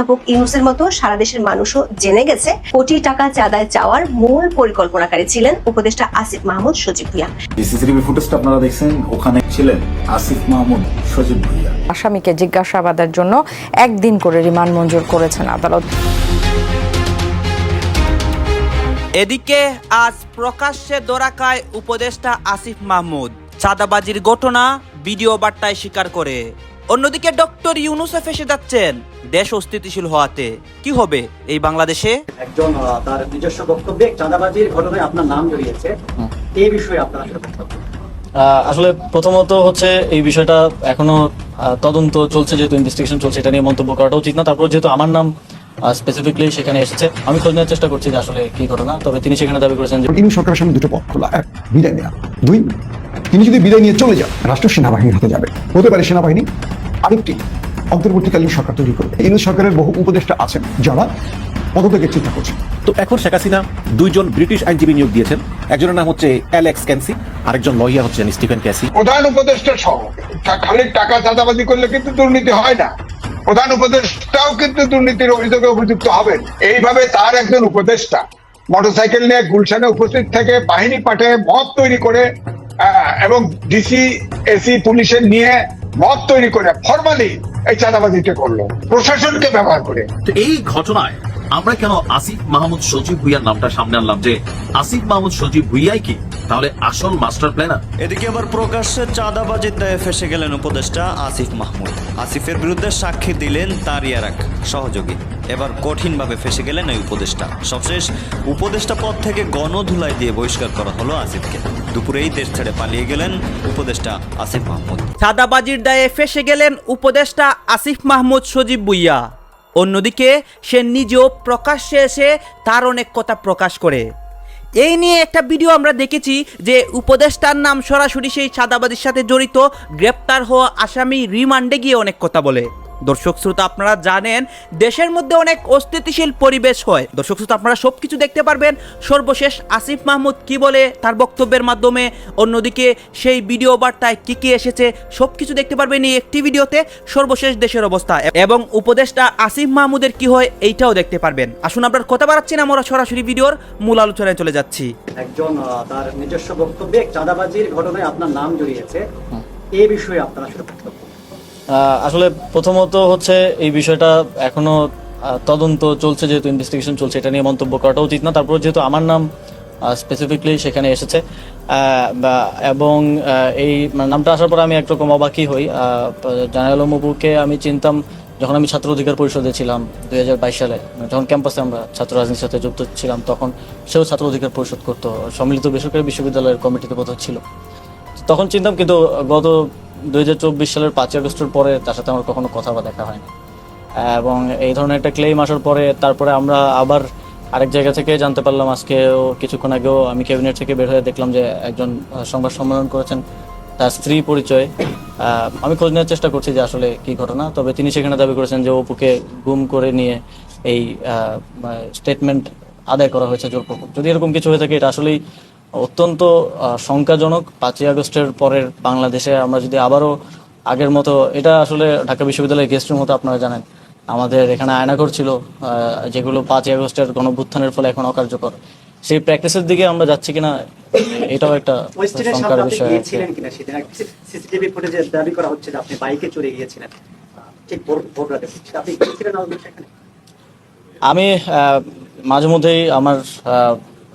অধ্যাপক ইউনুসের মতো সারা দেশের মানুষও জেনে গেছে কোটি টাকা চাঁদায় চাওয়ার মূল পরিকল্পনাকারী ছিলেন উপদেষ্টা আসিফ মাহমুদ সজীব ভুইয়া। সিসিটিভি ফুটেজটা আপনারা দেখছেন ওখানে ছিলেন আসিফ মাহমুদ সজীব ভুইয়া। আসামিকে জিজ্ঞাসাবাদের জন্য একদিন করে রিমান্ড মঞ্জুর করেছেন আদালত। এদিকে আজ প্রকাশ্যে ধরা খায় উপদেষ্টা আসিফ মাহমুদ। চাঁদাবাজির ঘটনা ভিডিও বার্তায় স্বীকার করে। অন্যদিকে ডক্টর ইউনুসে ফেসে যাচ্ছেন। দেশ অস্থিতিশীল হওয়াতে। কি হবে এই বাংলাদেশে? একজন তার নিজস্ব বক্তব্যে চাঁদাবাজির ঘটনায় আপনার নাম জড়িয়েছে। এই বিষয়ে আপনার আসলে প্রথমত হচ্ছে এই বিষয়টা এখনও তদন্ত চলছে যেহেতু ইনভেস্টিগেশন চলছে এটা নিয়ে মন্তব্য করাটা উচিত না। তারপর যেহেতু আমার নাম স্পেসিফিকলি সেখানে এসেছে আমি খোঁজ নেওয়ার চেষ্টা করছি যে আসলে কি ঘটনা তবে তিনি সেখানে দাবি করেছেন যে তিনি সরকারের সামনে দুটো পথ খোলা। এক বিদায় নেওয়া দুই তিনি যদি বিদায় নিয়ে চলে যান রাষ্ট্র সেনাবাহিনীর হাতে যাবে। হতে পারে সেনাবাহিনী আরেকটি অন্তর্বর্তীকালীন সরকার তৈরি করবে। এই সরকারের বহু উপদেষ্টা আছেন যারা পদত্যাগের চিন্তা করছেন। তো এখন শেখ হাসিনা দুইজন ব্রিটিশ আইনজীবী নিয়োগ দিয়েছেন। একজনের নাম হচ্ছে অ্যালেক্স ক্যান্সি আরেকজন লয়ার হচ্ছেন স্টিফেন ক্যাসি। প্রধান উপদেষ্টা সহ। খালি টাকা চাঁদাবাজি করলে কিন্তু দুর্নীতি হয় না। প্রধান উপদেষ্টাও কিন্তু দুর্নীতির অভিযোগে অভিযুক্ত হবেন। এইভাবে তার একজন উপদেষ্টা মোটরসাইকেল নিয়ে গুলশানে উপস্থিত থেকে বাহিনী পাঠে মদ তৈরি করে এবং ডিসি এসি পুলিশের নিয়ে মদ তৈরি করে ফর্মালি এই চাঁদাবাজিটা করল। প্রশাসনকে ব্যবহার করে। তো এই ঘটনায় আমরা কেন আসিফ মাহমুদ সজীব ভুইয়ার নামটা সামনে আনলাম যে আসিফ মাহমুদ সজীব ভুইয়াই কি? তাহলে আসল মাস্টার প্ল্যানার। এদিকে আবার প্রকাশ্যে চাঁদাবাজির দায়ে ফেসে গেলেন উপদেষ্টা আসিফ মাহমুদ। আসিফের বিরুদ্ধে সাক্ষী দিলেন তার ইয়ারাক সহযোগী। এবার কঠিনভাবে ফেসে গেলেন এই উপদেষ্টা। সবশেষ উপদেষ্টা পদ থেকে গণধুলাই দিয়ে বহিষ্কার করা হলো আসিফকে। দুপুরেই দেশ ছেড়ে পালিয়ে গেলেন উপদেষ্টা আসিফ মাহমুদ। চাঁদাবাজির দায়ে ফেসে গেলেন উপদেষ্টা আসিফ মাহমুদ সজীব বুইয়া। অন্যদিকে সে নিজেও প্রকাশ্যে এসে তার অনেক কথা প্রকাশ করে। এই নিয়ে একটা ভিডিও আমরা দেখেছি যে উপদেষ্টার নাম সরাসরি সেই সাদাবাজির সাথে জড়িত গ্রেপ্তার হওয়া আসামি রিমান্ডে গিয়ে অনেক কথা বলে। দর্শক শ্রোতা আপনারা জানেন দেশের মধ্যে অনেক অস্থিতিশীল পরিবেশ হয়। দর্শক শ্রোতা আপনারা সব কিছু দেখতে পারবেন। সর্বশেষ আসিফ মাহমুদ কি বলে তার বক্তব্যের মাধ্যমে অন্যদিকে সেই ভিডিও বার্তায় কি কি এসেছে সব কিছু দেখতে পারবেন এই একটি ভিডিওতে। সর্বশেষ দেশের অবস্থা এবং উপদেষ্টা আসিফ মাহমুদের কি হয় এইটাও দেখতে পারবেন। আসুন আপনার কথা বাড়াচ্ছি না আমরা সরাসরি ভিডিওর মূল আলোচনায় চলে যাচ্ছি। একজন তার নিজস্ব বক্তব্যে চাঁদাবাজির ঘটনায় আপনার নাম জড়িয়েছে। এই বিষয়ে আপনার আসলে বক্তব্য আহ, আসলে প্রথমত হচ্ছে এই বিষয়টা এখনও তদন্ত চলছে, যেহেতু ইনভেস্টিগেশন চলছে, এটা নিয়ে মন্তব্য করাটা উচিত না। তারপর যেহেতু আমার নাম স্পেসিফিকলি সেখানে এসেছে এবং এই মানে নামটা আসার পর আমি একরকম অবাকই হই। জানাল মবুকে আমি চিনতাম যখন আমি ছাত্র অধিকার পরিষদে ছিলাম দুই হাজার বাইশ সালে। যখন ক্যাম্পাসে আমরা ছাত্র রাজনীতির সাথে যুক্ত ছিলাম, তখন সেও ছাত্র অধিকার পরিষদ করতো। সম্মিলিত বেসরকারি বিশ্ববিদ্যালয়ের কমিটিতে বোধহয় ছিল। তখন চিনতাম কিন্তু গত দু হাজার চব্বিশ সালের পাঁচই আগস্টের পরে তার সাথে আমার কখনো কথা বা দেখা হয়নি। এবং এই ধরনের একটা ক্লেম আসার পরে তারপরে আমরা আবার আরেক জায়গা থেকে জানতে পারলাম আজকেও কিছুক্ষণ আগেও আমি ক্যাবিনেট থেকে বের হয়ে দেখলাম যে একজন সংবাদ সম্মেলন করেছেন তার স্ত্রী পরিচয়। আমি খোঁজ নেওয়ার চেষ্টা করছি যে আসলে কি ঘটনা, তবে তিনি সেখানে দাবি করেছেন যে অপুকে গুম করে নিয়ে এই স্টেটমেন্ট আদায় করা হয়েছে জোরপূর্বক। যদি এরকম কিছু হয়ে থাকে, এটা আসলেই অত্যন্ত শঙ্কাজনক। পাঁচই আগস্টের পরের বাংলাদেশে আমরা যদি আবারও আগের মতো এটা আসলে ঢাকা বিশ্ববিদ্যালয়ের গেস্টের মতো আপনারা জানেন। আমাদের এখানে আয়নাঘর ছিল যেগুলো পাঁচই আগস্টের গণভ্যুত্থানের ফলে এখন অকার্যকর। সেই প্র্যাকটিসের দিকে আমরা যাচ্ছি কিনা এটাও একটা শঙ্কার বিষয় গিয়েছিলেন কিনা সেদিন সিসিটিভি ফুটেজে দাবি করা হচ্ছে যে আপনি বাইকে চড়ে গিয়েছিলেন। ঠিক ভোর ভোর রাতে। আপনি গিয়েছিলেন আমি মাঝে মধ্যেই আমার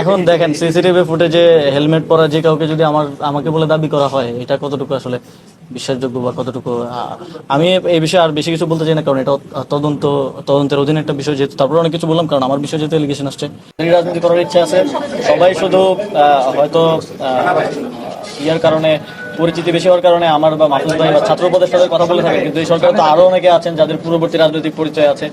এখন দেখেন সিসিটিভি ফুটেজে হেলমেট পরা যে কাউকে যদি আমার, আমাকে বলে দাবি করা হয়, এটা কতটুকু আসলে বিশ্বাসযোগ্য বা কতটুকু আমি এই বিষয়ে আর বেশি কিছু বলতে চাই না, কারণ এটা তদন্ত, তদন্তের অধীনে একটা বিষয় যেহেতু, তারপরে অনেক কিছু বললাম, কারণ আমার বিষয় যেহেতু এলিগেশন আসছে। রাজনীতি করার ইচ্ছা আছে। সবাই শুধু হয়তো ইয়ার কারণে পরিচিতি বেশি হওয়ার কারণে আমার বা মাহফুজ ভাই বা ছাত্র উপদেষ্টাদের কথা বলে থাকে কিন্তু এই সরকারে তো আরও অনেকে আছেন যাদের পূর্ববর্তী রাজনৈতিক পরিচয় আছে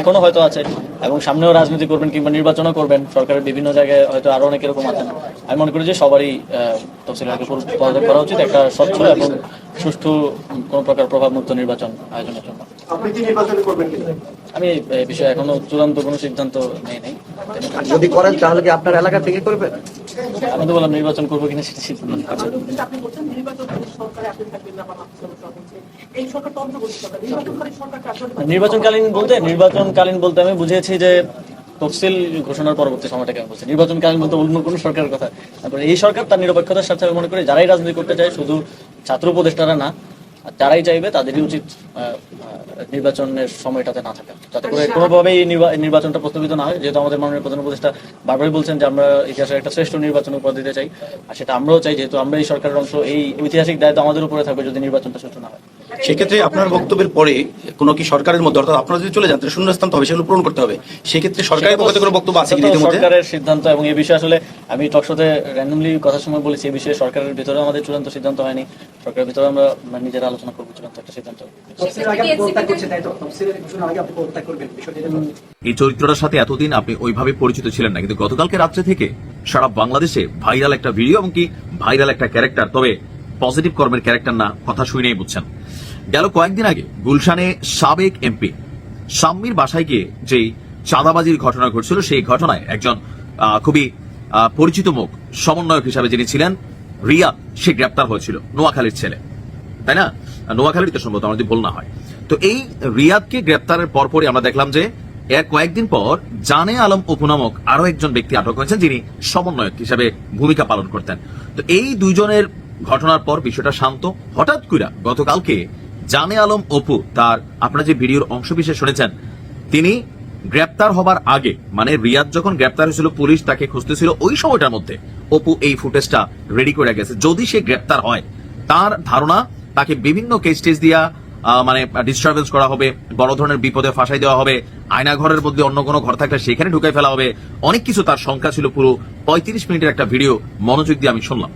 এখনও হয়তো আছে এবং সামনেও রাজনীতি করবেন কিংবা নির্বাচনও করবেন সরকারের বিভিন্ন জায়গায় হয়তো আরও অনেক এরকম আছেন। আমি মনে করি যে সবারই তফসিলকে পদত্যাগ করা উচিত একটা স্বচ্ছ এবং সুষ্ঠু কোনো প্রকার প্রভাবমুক্ত নির্বাচন আয়োজনের জন্য। আমি এই বিষয়ে এখনও চূড়ান্ত কোনো সিদ্ধান্ত নেই নাই। যদি করেন তাহলে কি আপনার এলাকা থেকে করবেন? আমি তো বললাম নির্বাচন করব কিনা সেটা সিদ্ধান্ত নিচ্ছি। নির্বাচনকালীন বলতে নির্বাচনকালীন বলতে আমি বুঝেছি যে তফসিল ঘোষণার পরবর্তী সময়টাকে আমি বলছি। নির্বাচনকালীন বলতে অন্য কোনো সরকারের কথা। তারপরে এই সরকার তার নিরপেক্ষতার সাথে আমি মনে করি যারাই রাজনীতি করতে চায় শুধু ছাত্র উপদেষ্টারা না যারাই চাইবে তাদেরই উচিত নির্বাচনের সময়টাতে না থাকা। যাতে করে কোনোভাবেই এই নির্বাচনটা প্রস্তাবিত না হয়। যেহেতু আমাদের মাননীয় প্রধান উপদেষ্টা বারবারই বলছেন যে আমরা ইতিহাসের একটা শ্রেষ্ঠ নির্বাচন উপর দিতে চাই। আর সেটা আমরাও চাই যেহেতু আমরা এই সরকারের অংশ এই ঐতিহাসিক দায়িত্ব আমাদের উপরে থাকবে যদি নির্বাচনটা সুষ্ঠু না হয়। সেক্ষেত্রে আপনার বক্তব্যের পরে কোনো কি সরকারের মধ্যে অর্থাৎ আপনারা যদি চলে যান তাহলে শূন্যস্থান তো হবে সেগুলো পূরণ করতে হবে। সেক্ষেত্রে সরকারের পক্ষ থেকে কোনো বক্তব্য আছে কি সরকারের সিদ্ধান্ত এবং এই বিষয়ে আসলে আমি টকশোতে র্যান্ডমলি কথার সময় বলেছি এই বিষয়ে সরকারের ভিতরে আমাদের চূড়ান্ত সিদ্ধান্ত হয়নি। সরকারের ভিতরে আমরা নিজেরা আলোচনা করব চূড়ান্ত একটা সিদ্ধান্ত? এই চরিত্রটার সাথে এতদিন আপনি ওইভাবে পরিচিত ছিলেন না কিন্তু গতকালকে রাত্রে থেকে সারা বাংলাদেশে ভাইরাল একটা ভিডিও এবং কি ভাইরাল একটা ক্যারেক্টার তবে পজিটিভ কর্মের ক্যারেক্টার না কথা শুনেই বুঝছেন। গেল কয়েকদিন আগে গুলশানে সাবেক এমপি সাম্মির বাসায় গিয়ে যেই চাঁদাবাজির ঘটনা ঘটছিল, সেই ঘটনায় একজন খুবই পরিচিত মুখ, সমন্বয়ক হিসাবে যিনি ছিলেন রিয়াদ সে গ্রেপ্তার হয়েছিল, নোয়াখালীর ছেলে। তাই না? নোয়াখালীর তো সম্ভবত আমার যদি ভুল না হয়। তো এই রিয়াদকে গ্রেপ্তারের পরপরই আমরা দেখলাম যে এর কয়েকদিন পর জানে আলম অপু নামক আরও একজন ব্যক্তি আটক হয়েছেন, যিনি সমন্বয়ক হিসাবে ভূমিকা পালন করতেন। তো এই দুইজনের ঘটনার পর বিষয়টা শান্ত। হঠাৎ কইরা গতকালকে জানে আলম অপু তার আপনারা যে ভিডিওর অংশ বিশেষ শুনেছেন, তিনি গ্রেপ্তার হবার আগে মানে রিয়াদ যখন গ্রেপ্তার হয়েছিল, পুলিশ তাকে খুঁজতেছিল ওই সময়টার মধ্যে। অপু এই ফুটেজটা রেডি করে গেছে। যদি সে গ্রেপ্তার হয়, তার ধারণা তাকে বিভিন্ন কেস টেস দিয়া মানে ডিস্টারবেন্স করা হবে, বড় ধরনের বিপদে ফাঁসাই দেওয়া হবে আয়না ঘরের মধ্যে অন্য কোনো ঘর থাকলে সেখানে ঢুকাই ফেলা হবে, অনেক কিছু তার সংখ্যা ছিল পুরো পঁয়ত্রিশ মিনিটের একটা ভিডিও মনোযোগ দিয়ে আমি শুনলাম।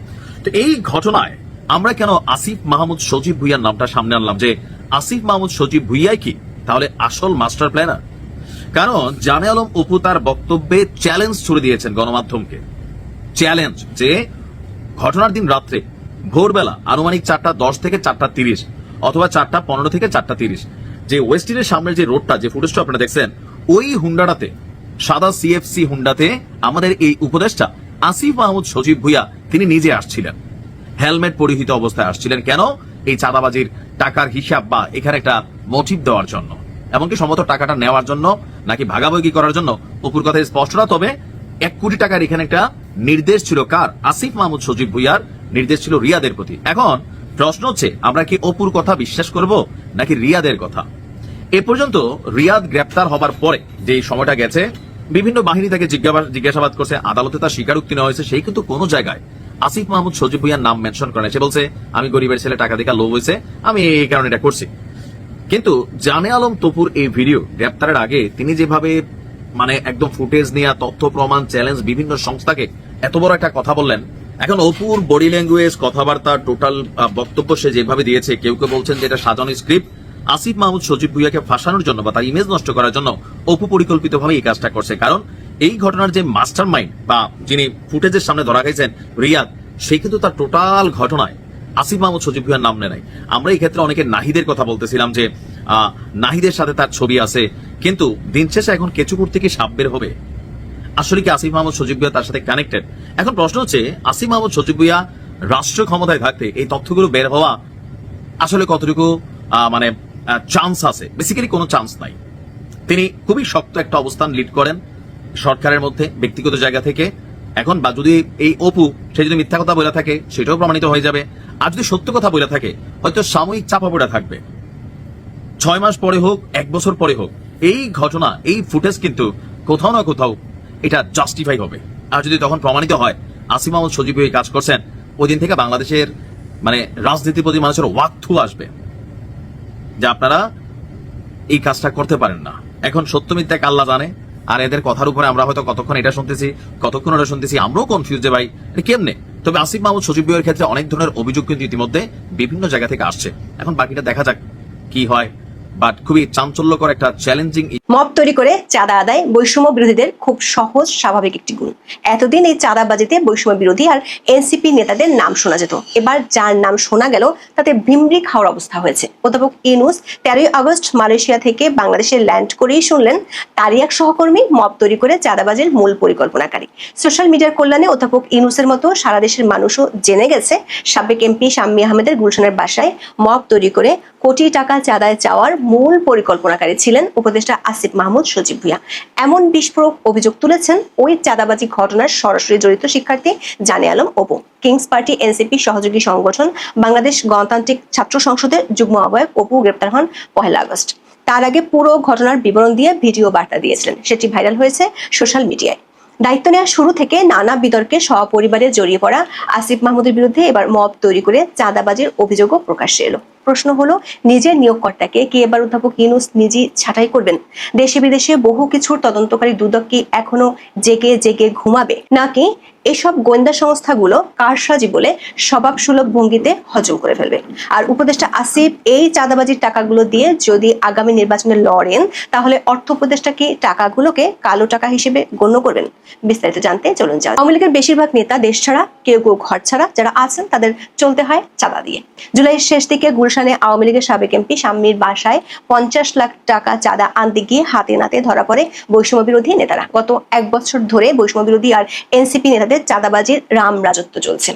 তো এই ঘটনায় আমরা কেন আসিফ মাহমুদ সজীব ভুইয়ার নামটা সামনে আনলাম যে আসিফ মাহমুদ সজীব ভুইয়াই কি? তাহলে আসল মাস্টার প্ল্যানার। কারণ জামে আলম অপু তার বক্তব্যে চ্যালেঞ্জ ছুড়ে দিয়েছেন গণমাধ্যমকে। চ্যালেঞ্জ যে ঘটনার দিন রাত্রে, ভোরবেলা, আনুমানিক চারটা দশ থেকে চারটা তিরিশ অথবা চারটা পনেরো থেকে চারটা তিরিশ যে ওয়েস্টিনের সামনের যে রোডটা যে ফুটেজটা আপনারা দেখছেন, ওই হুন্ডাটাতে, সাদা সিএফসি হুন্ডাতে আমাদের এই উপদেষ্টা আসিফ মাহমুদ সজীব ভুইয়া তিনি নিজে আসছিলেন। হেলমেট পরিহিত অবস্থায় আসছিলেন। কেন? এই চাঁদাবাজির টাকার হিসাব বা এখানে একটা মোটিভ দেওয়ার জন্য। এমনকি সম্ভবত টাকাটা নেওয়ার জন্য নাকি ভাগাভাগি করার জন্য অপুর কথা স্পষ্ট না। তবে এক কোটি টাকার এখানে একটা নির্দেশ ছিল কার? আসিফ মাহমুদ সজীব ভুইয়ার নির্দেশ ছিল রিয়াদের প্রতি। এখন প্রশ্ন হচ্ছে, আমরা কি অপুর কথা বিশ্বাস করব নাকি রিয়াদের কথা? এ পর্যন্ত রিয়াদ গ্রেপ্তার হবার পরে যে সময়টা গেছে, বিভিন্ন বাহিনী তাকে জিজ্ঞাসা- জিজ্ঞাসাবাদ করছে, আদালতে তার স্বীকারোক্তি নেওয়া হয়েছে, সেই কিন্তু কোনো জায়গায় আসিফ মাহমুদ সজীব ভুইয়ার নাম মেনশন করে সে বলছে, আমি গরিবের ছেলে, টাকা দেখা লোভ হয়েছে আমি এই কারণে এটা করছি। কিন্তু জানে আলম তপুর এই ভিডিও গ্রেপ্তারের আগে তিনি যেভাবে মানে একদম ফুটেজ নিয়ে, তথ্য, প্রমাণ, চ্যালেঞ্জ বিভিন্ন সংস্থাকে এত বড় একটা কথা বললেন। এখন অপুর বডি ল্যাঙ্গুয়েজ, কথাবার্তা, টোটাল বক্তব্য সে যেভাবে দিয়েছে, কেউ কেউ বলছেন যে এটা সাজানো স্ক্রিপ্ট। আসিফ মাহমুদ সজীব ভুইয়াকে ফাঁসানোর জন্য বা তার ইমেজ নষ্ট করার জন্য অপু পরিকল্পিতভাবে এই কাজটা করছে। কারণ এই ঘটনার যে মাস্টার মাইন্ড বা যিনি ফুটেজের সামনে ধরা গেছেন রিয়াদ, সে কিন্তু তার টোটাল ঘটনায় আসিফ মাহমুদ সজীব ভুইয়ার নাম নেয় আমরা এই ক্ষেত্রে অনেকে নাহিদের কথা বলতেছিলাম যে নাহিদের সাথে তার ছবি আছে, কিন্তু দিন শেষে এখন কেচুপুর থেকে সাপ বের হবে। আসলে কি আসিফ মাহমুদ সজীব ভুইয়া তার সাথে কানেক্টেড এখন প্রশ্ন হচ্ছে, আসিফ মাহমুদ সজীব ভুইয়া রাষ্ট্র ক্ষমতায় থাকতে এই তথ্যগুলো বের হওয়া আসলে কতটুকু মানে চান্স আছে? বেসিক্যালি কোনো চান্স নাই। তিনি খুবই শক্ত একটা অবস্থান লিড করেন। সরকারের মধ্যে, ব্যক্তিগত জায়গা থেকে। এখন বা যদি এই অপু, সে যদি মিথ্যা কথা বলে থাকে, সেটাও প্রমাণিত হয়ে যাবে। আর যদি সত্য কথা বলে থাকে, হয়তো সাময়িক চাপা পড়ে থাকবে। ছয় মাস পরে হোক, এক বছর পরে হোক, এই ঘটনা, এই ফুটেজ কিন্তু কোথাও না কোথাও এটা জাস্টিফাই হবে। আর যদি তখন প্রমাণিত হয়, আসিম আহমদ সজীব এই কাজ করছেন, ওই দিন থেকে বাংলাদেশের মানে রাজনীতির প্রতি মানুষের ওয়াক্থু আসবে। যে আপনারা এই কাজটা করতে পারেন না। এখন সত্য মিথ্যা এক আল্লাহ জানে? আর এদের কথার উপরে আমরা হয়তো কতক্ষণ এটা শুনতেছি, কতক্ষণ ওটা শুনতেছি, আমরাও কনফিউজ যে ভাই কেমনে? তবে আসিফ মাহমুদ সচিব বিয়ের ক্ষেত্রে অনেক ধরনের অভিযোগ কিন্তু ইতিমধ্যে বিভিন্ন জায়গা থেকে আসছে। এখন বাকিটা দেখা যাক কি হয়। বাট খুবই চাঞ্চল্যকর একটা চ্যালেঞ্জিং তৈরি করে চাঁদা আদায় বৈষম্য বিরোধীদের খুব সহজ, স্বাভাবিক একটি গুণ। এতদিন এই চাঁদাবাজিতে বৈষম্য বিরোধী আর এনসিপি নেতাদের নাম শোনা যেত। এবার যার নাম শোনা গেল, তাতে ভিমরি খাওয়ার অবস্থা হয়েছে। অধ্যাপক ইনুস তেরোই আগস্ট মালয়েশিয়া থেকে বাংলাদেশে ল্যান্ড করেই শুনলেন, তারই এক সহকর্মী মব তৈরি করে চাঁদাবাজির মূল পরিকল্পনাকারী। সোশ্যাল মিডিয়ার কল্যাণে অধ্যাপক ইনুসের মতো সারা দেশের মানুষও জেনে গেছে, সাবেক এমপি শাম্মী আহমেদের গুলশানের বাসায় মব তৈরি করে কোটি টাকা চাঁদায় চাওয়ার মূল পরিকল্পনাকারী ছিলেন উপদেষ্টা আসিফ মাহমুদ সজীব ভুইয়া। এমন বিস্ফোরক অভিযোগ তুলেছেন ওই চাঁদাবাজি ঘটনার সরাসরি জড়িত শিক্ষার্থী Jane Alam Opu. Kings party, NCP সহযোগী সংগঠন, বাংলাদেশ গণতান্ত্রিক ছাত্র সংসদের যুগ্ম আহ্বায়ক অপু গ্রেপ্তার হন পহেলা আগস্ট। তার আগে পুরো ঘটনার বিবরণ দিয়ে ভিডিও বার্তা দিয়েছিলেন। সেটি ভাইরাল হয়েছে সোশ্যাল মিডিয়ায়। দায়িত্ব নেওয়ার শুরু থেকে নানা বিতর্কে সহপরিবারে জড়িয়ে পড়া আসিফ মাহমুদের বিরুদ্ধে এবার মব তৈরি করে চাঁদাবাজির অভিযোগও প্রকাশ্যে এলো। প্রশ্ন হলো, নিজের নিয়োগকর্তাকে কি এবার অধ্যাপক ইউনুস নিজেই ছাঁটাই করবেন? দেশে বিদেশে বহু কিছুর তদন্তকারী দুদক কি এখনও জেগে জেগে ঘুমাবে? নাকি এসব গোয়েন্দা সংস্থাগুলো কারসাজি বলে স্বভাব সুলভ ভঙ্গিতে হজম করে ফেলবে? আর উপদেষ্টা আসিফ, এই চাঁদাবাজির টাকাগুলো দিয়ে যদি আগামী নির্বাচনে লড়েন, তাহলে অর্থ উপদেষ্টা কি টাকাগুলোকে কালো টাকা হিসেবে গণ্য করবেন? বিস্তারিত জানতে চলুন যাও আওয়ামী লীগের বেশিরভাগ নেতা দেশ ছাড়া, কেউ কেউ ঘর ছাড়া যারা আছেন, তাদের চলতে হয় চাঁদা দিয়ে। জুলাইয়ের শেষ দিকে গুলশানে আওয়ামী লীগের সাবেক এমপি শাম্মীর বাসায় পঞ্চাশ লাখ টাকা চাঁদা আনতে গিয়ে হাতে নাতে ধরা পড়ে বৈষম্য বিরোধী নেতারা। গত এক বছর ধরে বৈষম্য বিরোধী আর এনসিপি নেতাদের চাঁদাবাজির রাম রাজত্ব চলছে।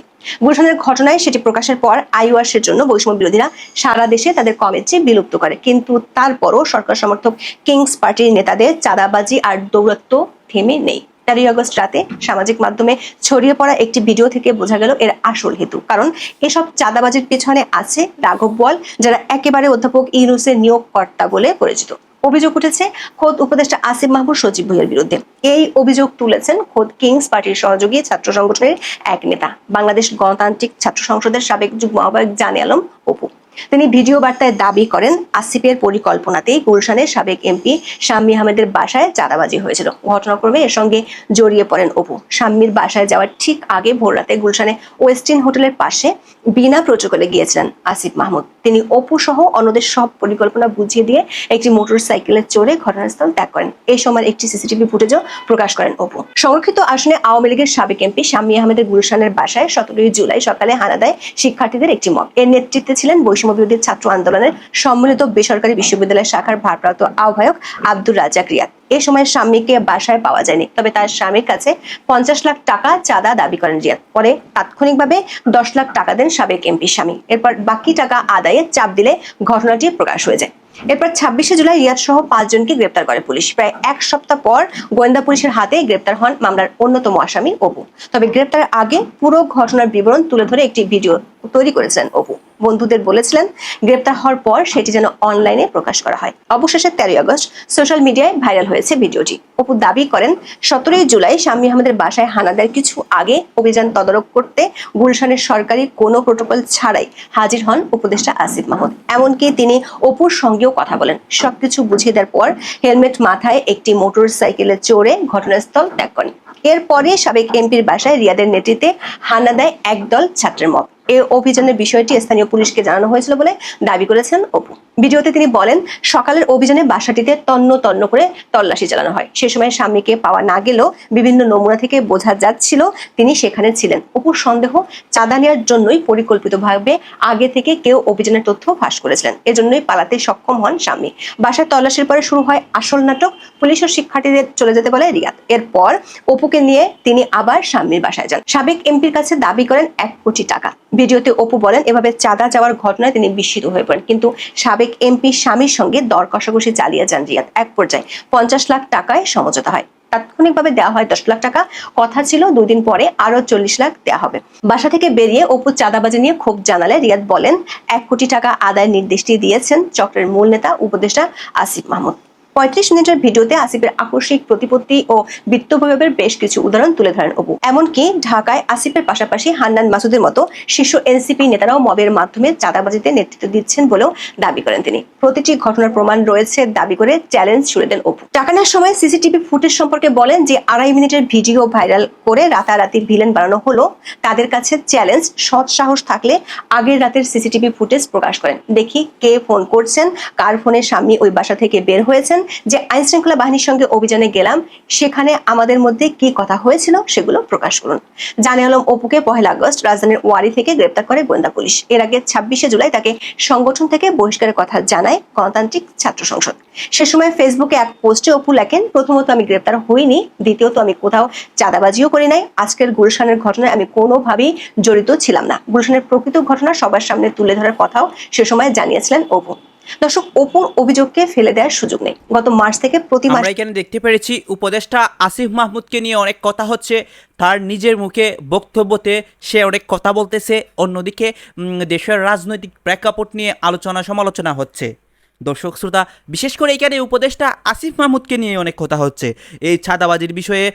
গুলশানের ঘটনায় সেটি প্রকাশের পর আইওয়াসের জন্য বৈষম্য বিরোধীরা সারা দেশে তাদের কমেন্টে বিলুপ্ত করে। কিন্তু তারপরও সরকার সমর্থক কিংস পার্টির নেতাদের চাঁদাবাজি আর দৌরত্ব থেমে নেই। তেরোই আগস্ট রাতে সামাজিক মাধ্যমে ছড়িয়ে পড়া একটি ভিডিও থেকে বোঝা গেল এর আসল হেতু। কারণ এসব চাঁদাবাজির পেছনে আছে রাঘব বল, যারা একেবারে অধ্যাপক ইউনুসের নিয়োগকর্তা বলে পরিচিত। অভিযোগ উঠেছে, খোদ উপদেষ্টা আসিফ মাহমুদ সচিব ভুইয়ের বিরুদ্ধে। এই অভিযোগ তুলেছেন খোদ কিংস পার্টির সহযোগী ছাত্র সংগঠনের এক নেতা। বাংলাদেশ গণতান্ত্রিক ছাত্র সংসদের সাবেক যুগ্ম আহ্বায়ক জানে আলম অপু। তিনি ভিডিও বার্তায় দাবি করেন, আসিফের পরিকল্পনাতেই গুলশানের সাবেক এমপি শাম্মী আহমেদের বাসায় চাঁদাবাজি হয়েছিল। ঘটনাক্রমে এর সঙ্গে জড়িয়ে পড়েন অপু। শাম্মীর বাসায় যাওয়ার ঠিক আগে ভোর রাতে গুলশানে ওয়েস্টিন হোটেলের পাশে বিনা প্রোটোকলে গিয়েছিলেন আসিফ মাহমুদ। তিনি অপু সহ অন্যদের সব পরিকল্পনা বুঝিয়ে দিয়ে একটি মোটর সাইকেলে চড়ে ঘটনাস্থল ত্যাগ করেন। এই সময় একটি সিসিটিভি ফুটেজও প্রকাশ করেন অপু। সংরক্ষিত আসনে আওয়ামী লীগের সাবেক এমপি শাম্মী আহমেদের গুলশানের বাসায় সতেরোই জুলাই সকালে হানা দেয় শিক্ষার্থীদের একটি মব এর নেতৃত্বে ছিলেন বৈষম্য ছাত্র আন্দোলনের সম্মিলিত বেসরকারি বিশ্ববিদ্যালয় শাখার ভারপ্রাপ্ত আহ্বায়ক আব্দুর রাজাক রিয়াদ। এ সময় স্বামীকে বাসায় পাওয়া যায়নি, তবে তার স্বামীর কাছে পঞ্চাশ লাখ টাকা চাঁদা দাবি করেন রিয়াদ। পরে তাৎক্ষণিকভাবে দশ লাখ টাকা দেন সাবেক এমপি স্বামী। এরপর বাকি টাকা আদায়ে চাপ দিলে ঘটনাটি প্রকাশ হয়ে যায়। এরপর ছাব্বিশে জুলাই রিয়াদ সহ পাঁচজনকে গ্রেপ্তার করে পুলিশ। প্রায় এক সপ্তাহ পর গোয়েন্দা পুলিশের হাতে গ্রেপ্তার হন মামলার অন্যতম আসামি অপু। তবে গ্রেপ্তারের আগে পুরো ঘটনার বিবরণ তুলে ধরে একটি ভিডিও তৈরি করেছেন অপু। বন্ধুদের বলেছিলেন, গ্রেপ্তার হওয়ার পর সেটি যেন অনলাইনে প্রকাশ করা হয়। অবশেষে তেরোই আগস্ট সোশ্যাল মিডিয়ায় ভাইরাল হয়েছে ভিডিওটি। অপু দাবি করেন, সতেরোই জুলাই স্বামী আহমেদের বাসায় হানা দেওয়ার কিছু আগে অভিযান তদারক করতে গুলশানের সরকারি কোনো প্রোটোকল ছাড়াই হাজির হন উপদেষ্টা আসিফ মাহমুদ। এমনকি তিনি অপুর সঙ্গেও কথা বলেন। সবকিছু বুঝিয়ে দেওয়ার পর হেলমেট মাথায় একটি মোটর সাইকেলে চড়ে ঘটনাস্থল ত্যাগ করেন। এরপরে সাবেক এমপির বাসায় রিয়াদের নেতৃত্বে হানা দেয় একদল ছাত্রের মব এই অভিযানের বিষয়টি স্থানীয় পুলিশকে জানানো হয়েছিল বলে দাবি করেছেন অপু। ভিডিওতে তিনি বলেন, সকালের অভিযানে বাসাটিতে তন্ন তন্ন করে তল্লাশি চালানো হয়। সে সময় স্বামীকে পাওয়া না গেলেও বিভিন্ন নমুনা থেকে বোঝা যাচ্ছিল তিনি সেখানে ছিলেন। অপুর সন্দেহ চাঁদা নেওয়ার জন্যই পরিকল্পিতভাবে আগে থেকে কেউ অভিযানের তথ্য ফাঁস করেছিলেন। এজন্যই পালাতে সক্ষম হন স্বামী। বাসায় তল্লাশির পরে শুরু হয় আসল নাটক। পুলিশ ও শিক্ষার্থীদের চলে যেতে বলে রিয়াদ। এরপর অপুকে নিয়ে তিনি আবার স্বামীর বাসায় যান। সাবেক এমপির কাছে দাবি করেন, এক কোটি টাকা। ভিডিওতে অপু বলেন, এভাবে চাঁদা যাওয়ার ঘটনায় তিনি বিস্মিত হয়ে পড়েন। কিন্তু সাবেক এমপি স্বামীর সঙ্গে দর কষাকষি চালিয়ে যান রিয়াদ। এক পর্যায়ে পঞ্চাশ লাখ টাকায় সমঝোতা হয়। তাৎক্ষণিকভাবে দেওয়া হয় দশ লাখ টাকা। কথা ছিল, দুদিন পরে আরও চল্লিশ লাখ দেওয়া হবে। বাসা থেকে বেরিয়ে অপু চাঁদাবাজি নিয়ে ক্ষোভ জানালে রিয়াদ বলেন, এক কোটি টাকা আদায়ের নির্দেশটি দিয়েছেন চক্রের মূল নেতা উপদেষ্টা আসিফ মাহমুদ। পঁয়ত্রিশ মিনিটের ভিডিওতে আসিফের আকস্মিক প্রতিপত্তি ও বিত্তবৈভবের বেশ কিছু উদাহরণ তুলে ধরেন অপু এমনকি ঢাকায় আসিফের পাশাপাশি হান্নান মাসুদের মতো শীর্ষ এনসিপি নেতারাও মবের মাধ্যমে চাঁদাবাজিতে নেতৃত্ব দিচ্ছেন বলেও দাবি করেন তিনি। প্রতিটি ঘটনার প্রমাণ রয়েছে দাবি করে চ্যালেঞ্জ ছুড়ে দেন অপু টাকানোর সময় সিসিটিভি ফুটেজ সম্পর্কে বলেন যে আড়াই মিনিটের ভিডিও ভাইরাল করে রাতারাতি ভিলেন বানানো হলো তাদের কাছে চ্যালেঞ্জ, সৎ সাহস থাকলে আগের রাতের সিসিটিভি ফুটেজ প্রকাশ করেন। দেখি কে ফোন করছেন, কার ফোনে স্বামী ওই বাসা থেকে বের হয়েছেন যে আইন শৃঙ্খলা বাহিনীর সঙ্গে অভিযানে গেলাম, সেখানে আমাদের মধ্যে কি কথা হয়েছিল সেগুলো প্রকাশ করুন। জানে আলম অপুকে পহেলা আগস্ট রাজধানীর ওয়ারি থেকে গ্রেপ্তার করে গোয়েন্দা পুলিশ। এর আগে ছাব্বিশে জুলাই তাকে সংগঠন থেকে বহিষ্কারের কথা জানায় গণতান্ত্রিক ছাত্র সংসদ। সে সময় ফেসবুকে এক পোস্টে অপু লেখেন, প্রথমত আমি গ্রেপ্তার হইনি, দ্বিতীয়ত আমি কোথাও চাঁদাবাজিও করি নাই, আজকের গুলশানের ঘটনায় আমি কোনোভাবেই জড়িত ছিলাম না। গুলশানের প্রকৃত ঘটনা সবার সামনে তুলে ধরার কথাও সে সময় জানিয়েছিলেন অপু। দর্শক অপুর অভিযোগকে ফেলে দেওয়ার সুযোগ নেই। গত মার্চ থেকে প্রতি মাস আমরা এখানে দেখতে পেরেছি উপদেষ্টা আসিফ মাহমুদকে নিয়ে অনেক কথা হচ্ছে। তার নিজের মুখে বক্তব্যতে সে অনেক কথা বলতেছে। অন্যদিকে উম, দেশের রাজনৈতিক প্রেক্ষাপট নিয়ে আলোচনা সমালোচনা হচ্ছে। দর্শক শ্রোতা, বিশেষ করে এখানে উপদেষ্টা আসিফ মাহমুদকে নিয়ে অনেক কথা হচ্ছে। এই ছাদাবাজির বিষয়ে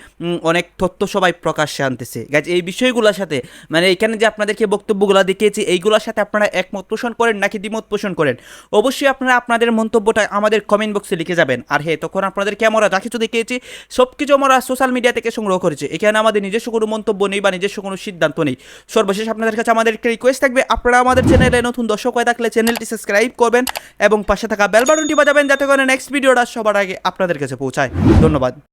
অনেক তথ্য সবাই প্রকাশ্যে আনতেছে। গাছ এই বিষয়গুলোর সাথে মানে এখানে যে আপনাদেরকে বক্তব্যগুলো দেখিয়েছি, এইগুলোর সাথে আপনারা একমত পোষণ করেন নাকি দ্বিমত পোষণ করেন? অবশ্যই আপনারা আপনাদের মন্তব্যটা আমাদের কমেন্ট বক্সে লিখে যাবেন। আর হ্যাঁ তখন আপনাদেরকে আমরা যা কিছু দেখিয়েছি সব কিছু আমরা সোশ্যাল মিডিয়া থেকে সংগ্রহ করেছি। এখানে আমাদের নিজস্ব কোনো মন্তব্য নেই বা নিজস্ব কোনো সিদ্ধান্ত নেই। সর্বশেষ আপনাদের কাছে আমাদের একটা রিকোয়েস্ট থাকবে, আপনারা আমাদের চ্যানেলে নতুন দর্শক হয়ে থাকলে চ্যানেলটি সাবস্ক্রাইব করবেন এবং পাশে থাকা বেল বাটনটি বাজাবেন যাতে করে নেক্সট ভিডিওটা সবার আগে আপনাদের কাছে পৌঁছায়। ধন্যবাদ।